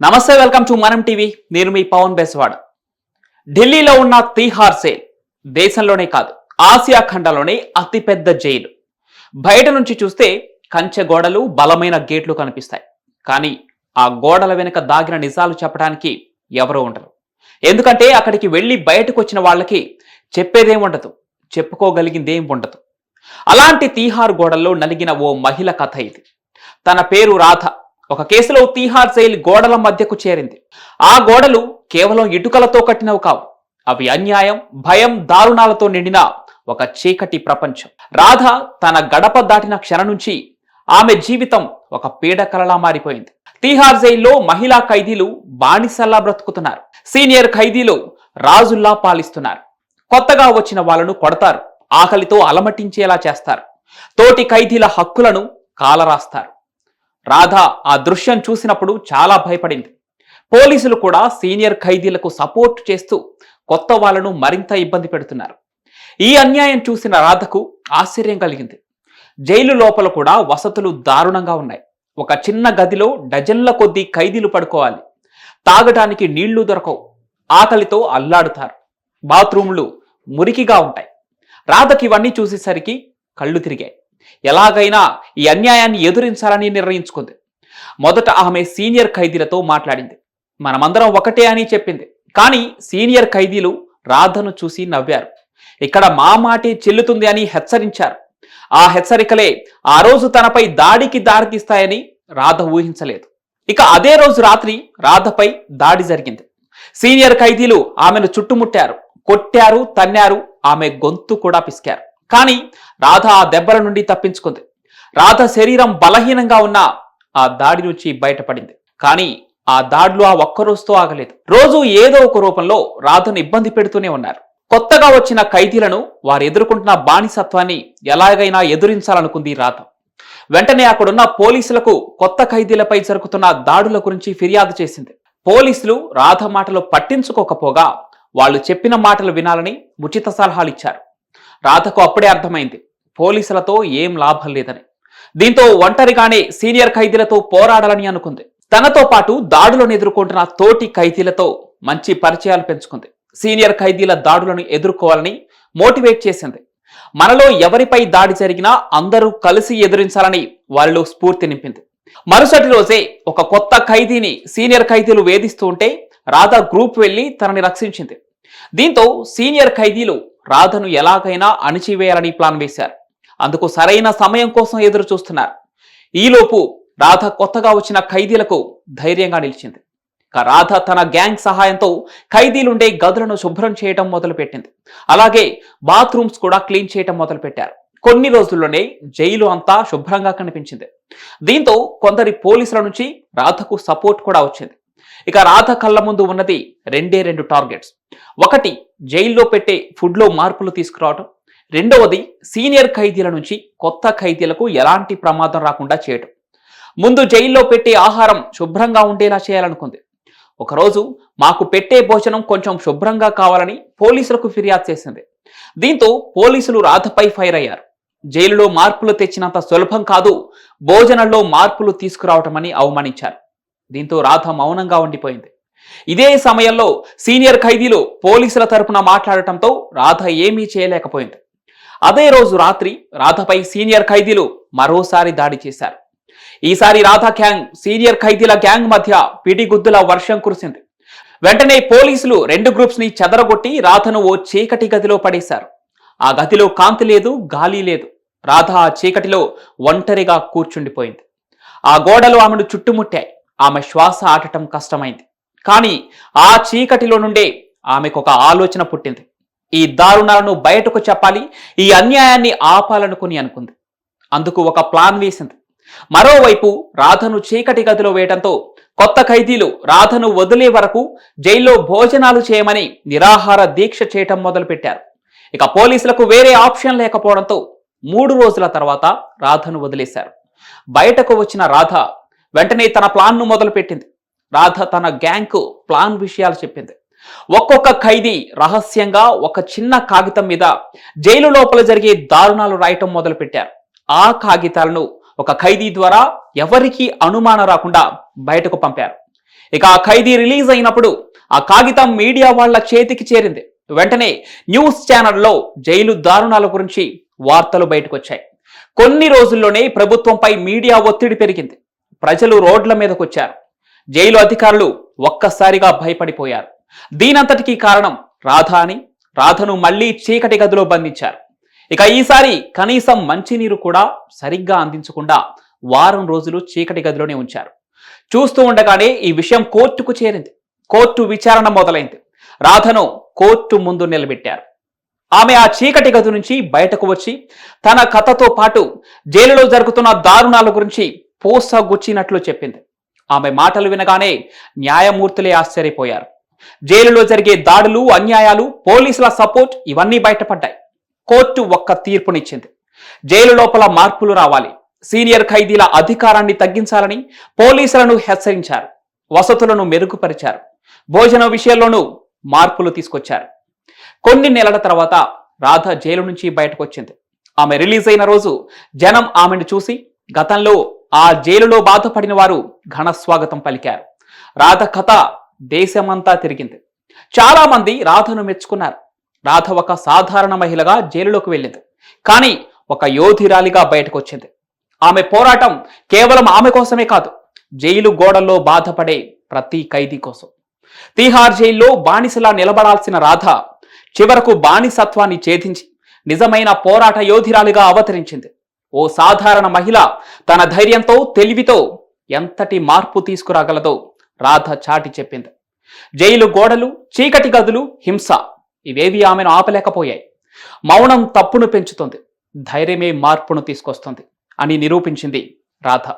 నమస్తే welcome to మనం TV. నేను మీ పవన్ బెస్వాడ్. ఢిల్లీలో ఉన్న తీహార్ సేల్ దేశంలోనే కాదు ఆసియా ఖండంలోనే అతిపెద్ద జైలు. బయట నుంచి చూస్తే కంచె గోడలు బలమైన గేట్లు కనిపిస్తాయి. కానీ ఆ గోడల వెనుక దాగిన నిజాలు చెప్పడానికి ఎవరూ ఉండరు. ఎందుకంటే అక్కడికి వెళ్ళి బయటకు వచ్చిన వాళ్ళకి చెప్పేదేం ఉండదు చెప్పుకోగలిగిందేం ఉండదు. అలాంటి తీహార్ గోడల్లో నలిగిన ఓ మహిళ కథ ఇది. తన పేరు రాధ. ఒక కేసులో తీహార్ జైలు గోడల మధ్యకు చేరింది. ఆ గోడలు కేవలం ఇటుకలతో కట్టినవి కావు. అవి అన్యాయం భయం దారుణాలతో నిండిన ఒక చీకటి ప్రపంచం. రాధ తన గడప దాటిన క్షణం నుంచి ఆమె జీవితం ఒక పీడకలలా మారిపోయింది. తీహార్ జైల్లో మహిళా ఖైదీలు బానిసల్లా బ్రతుకుతున్నారు. సీనియర్ ఖైదీలు రాజుల్లా పాలిస్తున్నారు. కొత్తగా వచ్చిన వాళ్ళను కొడతారు. ఆకలితో అలమటించేలా చేస్తారు. తోటి ఖైదీల హక్కులను కాలరాస్తారు. రాధ ఆ దృశ్యం చూసినప్పుడు చాలా భయపడింది. పోలీసులు కూడా సీనియర్ ఖైదీలకు సపోర్ట్ చేస్తూ కొత్త వాళ్ళను మరింత ఇబ్బంది పెడుతున్నారు. ఈ అన్యాయం చూసిన రాధకు ఆశ్చర్యం కలిగింది. జైలు లోపల కూడా వసతులు దారుణంగా ఉన్నాయి. ఒక చిన్న గదిలో డజన్ల కొద్దీ ఖైదీలు పడుకోవాలి. తాగటానికి నీళ్ళు దొరకవు. ఆకలితో అల్లాడుతారు. బాత్రూంలు మురికిగా ఉంటాయి. రాధకి ఇవన్నీ చూసేసరికి కళ్ళు తిరిగాయి. ఎలాగైనా ఈ అన్యాయాన్ని ఎదురించాలని నిర్ణయించుకుంది. మొదట ఆమె సీనియర్ ఖైదీలతో మాట్లాడింది. మనమందరం ఒకటే అని చెప్పింది. కానీ సీనియర్ ఖైదీలు రాధను చూసి నవ్వారు. ఇక్కడ మా మాటే చెల్లుతుంది అని హెచ్చరించారు. ఆ హెచ్చరికలే ఆ రోజు తనపై దాడికి దారితీస్తాయని రాధ ఊహించలేదు. ఇక అదే రోజు రాత్రి రాధపై దాడి జరిగింది. సీనియర్ ఖైదీలు ఆమెను చుట్టుముట్టారు. కొట్టారు తన్నారు ఆమె గొంతు కూడా పిసికారు. కానీ రాధ ఆ దెబ్బల నుండి తప్పించుకుంది. రాధ శరీరం బలహీనంగా ఉన్న ఆ దాడి నుంచి బయటపడింది. కానీ ఆ దాడులు ఆ ఒక్క రోజుతో ఆగలేదు. రోజు ఏదో ఒక రూపంలో రాధను ఇబ్బంది పెడుతూనే ఉన్నారు. కొత్తగా వచ్చిన ఖైదీలను వారు ఎదుర్కొంటున్న బానిసత్వాన్ని ఎలాగైనా ఎదురించాలనుకుంది రాధ. వెంటనే అక్కడున్న పోలీసులకు కొత్త ఖైదీలపై జరుగుతున్న దాడుల గురించి ఫిర్యాదు చేసింది. పోలీసులు రాధ మాటలు పట్టించుకోకపోగా వాళ్ళు చెప్పిన మాటలు వినాలని ఉచిత సలహాలు ఇచ్చారు. రాధకు అప్పుడే అర్థమైంది. పోలీసులతో ఏం లాభం లేదని. దీంతో ఒంటరిగానే సీనియర్ ఖైదీలతో పోరాడాలని అనుకుంది. తనతో పాటు దాడులను ఎదుర్కొంటున్న తోటి ఖైదీలతో మంచి పరిచయాలు పెంచుకుంది. సీనియర్ ఖైదీల దాడులను ఎదుర్కోవాలని మోటివేట్ చేసింది. మనలో ఎవరిపై దాడి జరిగినా అందరూ కలిసి ఎదురించాలని వారిలో స్ఫూర్తి నింపింది. మరుసటి రోజే ఒక కొత్త ఖైదీని సీనియర్ ఖైదీలు వేధిస్తూ ఉంటే రాధ గ్రూప్ వెళ్ళి తనని రక్షించింది. దీంతో సీనియర్ ఖైదీలు రాధను ఎలాగైనా అణిచివేయాలని ప్లాన్ వేశారు. అందుకు సరైన సమయం కోసం ఎదురు చూస్తున్నారు. ఈలోపు రాధ కొత్తగా వచ్చిన ఖైదీలకు ధైర్యంగా నిలిచింది. ఇక రాధ తన గ్యాంగ్ సహాయంతో ఖైదీలుండే గదులను శుభ్రం చేయటం మొదలుపెట్టింది. అలాగే బాత్రూమ్స్ కూడా క్లీన్ చేయటం మొదలుపెట్టారు. కొన్ని రోజుల్లోనే జైలు అంతా శుభ్రంగా కనిపించింది. దీంతో కొందరి పోలీసుల నుంచి రాధకు సపోర్ట్ కూడా వచ్చింది. ఇక రాధ కళ్ళ ముందు ఉన్నది రెండే రెండు టార్గెట్స్. ఒకటి జైల్లో పెట్టే ఫుడ్లో మార్పులు తీసుకురావటం. రెండవది సీనియర్ ఖైదీల నుంచి కొత్త ఖైదీలకు ఎలాంటి ప్రమాదం రాకుండా చేయటం. ముందు జైల్లో పెట్టే ఆహారం శుభ్రంగా ఉండేలా చేయాలనుకుంది. ఒకరోజు మాకు పెట్టే భోజనం కొంచెం శుభ్రంగా కావాలని పోలీసులకు ఫిర్యాదు చేసింది. దీంతో పోలీసులు రాధపై ఫైర్ అయ్యారు. జైలులో మార్పులు తెచ్చినంత సులభం కాదు భోజనంలో మార్పులు తీసుకురావటమని అవమానించారు. దీంతో రాధ మౌనంగా ఉండిపోయింది. ఇదే సమయంలో సీనియర్ ఖైదీలు పోలీసుల తరపున మాట్లాడటంతో రాధ ఏమీ చేయలేకపోయింది. అదే రోజు రాత్రి రాధపై సీనియర్ ఖైదీలు మరోసారి దాడి చేశారు. ఈసారి రాధ గ్యాంగ్ సీనియర్ ఖైదీల గ్యాంగ్ మధ్య పిడిగుద్దుల వర్షం కురిసింది. వెంటనే పోలీసులు రెండు గ్రూప్స్ని చెదరగొట్టి రాధను ఓ చీకటి గదిలో పడేశారు. ఆ గదిలో కాంతి లేదు గాలి లేదు. రాధ ఆ చీకటిలో ఒంటరిగా కూర్చుండిపోయింది. ఆ గోడలు ఆమెను చుట్టుముట్టాయి. ఆమె శ్వాస ఆటటం కష్టమైంది. కానీ ఆ చీకటిలో నుండే ఆమెకు ఒక ఆలోచన పుట్టింది. ఈ దారుణాలను బయటకు చెప్పాలి ఈ అన్యాయాన్ని ఆపాలనుకుని అనుకుంది. అందుకు ఒక ప్లాన్ వేసింది. మరోవైపు రాధను చీకటి గదిలో వేయడంతో కొత్త ఖైదీలు రాధను వదిలే వరకు జైల్లో భోజనాలు చేయమని నిరాహార దీక్ష చేయటం మొదలుపెట్టారు. ఇక పోలీసులకు వేరే ఆప్షన్ లేకపోవడంతో మూడు రోజుల తర్వాత రాధను వదిలేశారు. బయటకు వచ్చిన రాధ వెంటనే తన ప్లాన్ను మొదలుపెట్టింది. రాధ తన గ్యాంగ్కు ప్లాన్ విషయాలు చెప్పింది. ఒక్కొక్క ఖైదీ రహస్యంగా ఒక చిన్న కాగితం మీద జైలు లోపల జరిగే దారుణాలు రాయటం మొదలుపెట్టారు. ఆ కాగితాలను ఒక ఖైదీ ద్వారా ఎవరికీ అనుమానం రాకుండా బయటకు పంపారు. ఇక ఆ ఖైదీ రిలీజ్ అయినప్పుడు ఆ కాగితం మీడియా వాళ్ళ చేతికి చేరింది. వెంటనే న్యూస్ ఛానల్లో జైలు దారుణాల గురించి వార్తలు బయటకు వచ్చాయి కొన్ని రోజుల్లోనే ప్రభుత్వంపై మీడియా ఒత్తిడి పెరిగింది. ప్రజలు రోడ్ల మీదకు వచ్చారు జైలు అధికారులు ఒక్కసారిగా భయపడిపోయారు. దీనంతటికీ కారణం రాధ అని రాధను మళ్ళీ చీకటి గదిలో బంధించారు. ఇక ఈసారి కనీసం మంచినీరు కూడా సరిగ్గా అందించకుండా వారం రోజులు చీకటి గదిలోనే ఉంచారు. చూస్తూ ఉండగానే ఈ విషయం కోర్టుకు చేరింది. కోర్టు విచారణ మొదలైంది. రాధను కోర్టు ముందు నిలబెట్టారు. ఆమె ఆ చీకటి గది నుంచి బయటకు వచ్చి తన కథతో పాటు జైలులో జరుగుతున్న దారుణాల గురించి పోసగుచ్చినట్లు చెప్పింది. ఆమె మాటలు వినగానే న్యాయమూర్తులే ఆశ్చర్యపోయారు. జైలులో జరిగే దాడులు అన్యాయాలు పోలీసుల సపోర్ట్ ఇవన్నీ బయటపడ్డాయి. కోర్టు ఒక్క తీర్పునిచ్చింది. జైలు లోపల మార్పులు రావాలి. సీనియర్ ఖైదీల అధికారాన్ని తగ్గించాలని పోలీసులను హెచ్చరించారు. వసతులను మెరుగుపరిచారు. భోజనం విషయంలోనూ మార్పులు తీసుకొచ్చారు. కొన్ని నెలల తర్వాత రాధ జైలు నుంచి బయటకు వచ్చింది ఆమె రిలీజ్ అయిన రోజు జనం ఆమెను చూసి గతంలో ఆ జైలులో బాధపడిన వారు ఘన స్వాగతం పలికారు. రాధ కథ దేశమంతా తిరిగింది. చాలా మంది రాధను మెచ్చుకున్నారు. రాధ ఒక సాధారణ మహిళగా జైలులోకి వెళ్ళింది. కానీ ఒక యోధిరాలిగా బయటకు వచ్చింది ఆమె పోరాటం కేవలం ఆమె కోసమే కాదు జైలు గోడల్లో బాధపడే ప్రతి ఖైదీ కోసం. తీహార్ జైల్లో బానిసలా నిలబడాల్సిన రాధ చివరకు బానిసత్వాన్ని ఛేదించి నిజమైన పోరాట యోధిరాలిగా అవతరించింది. ఓ సాధారణ మహిళ తన ధైర్యంతో తెలివితో ఎంతటి మార్పు తీసుకురాగలదో రాధ చాటి చెప్పింది. జైలు గోడలు చీకటి గదులు హింస ఇవేవి ఆమెను ఆపలేకపోయాయి. మౌనం తప్పును పెంచుతుంది. ధైర్యమే మార్పును తీసుకొస్తుంది అని నిరూపించింది రాధ.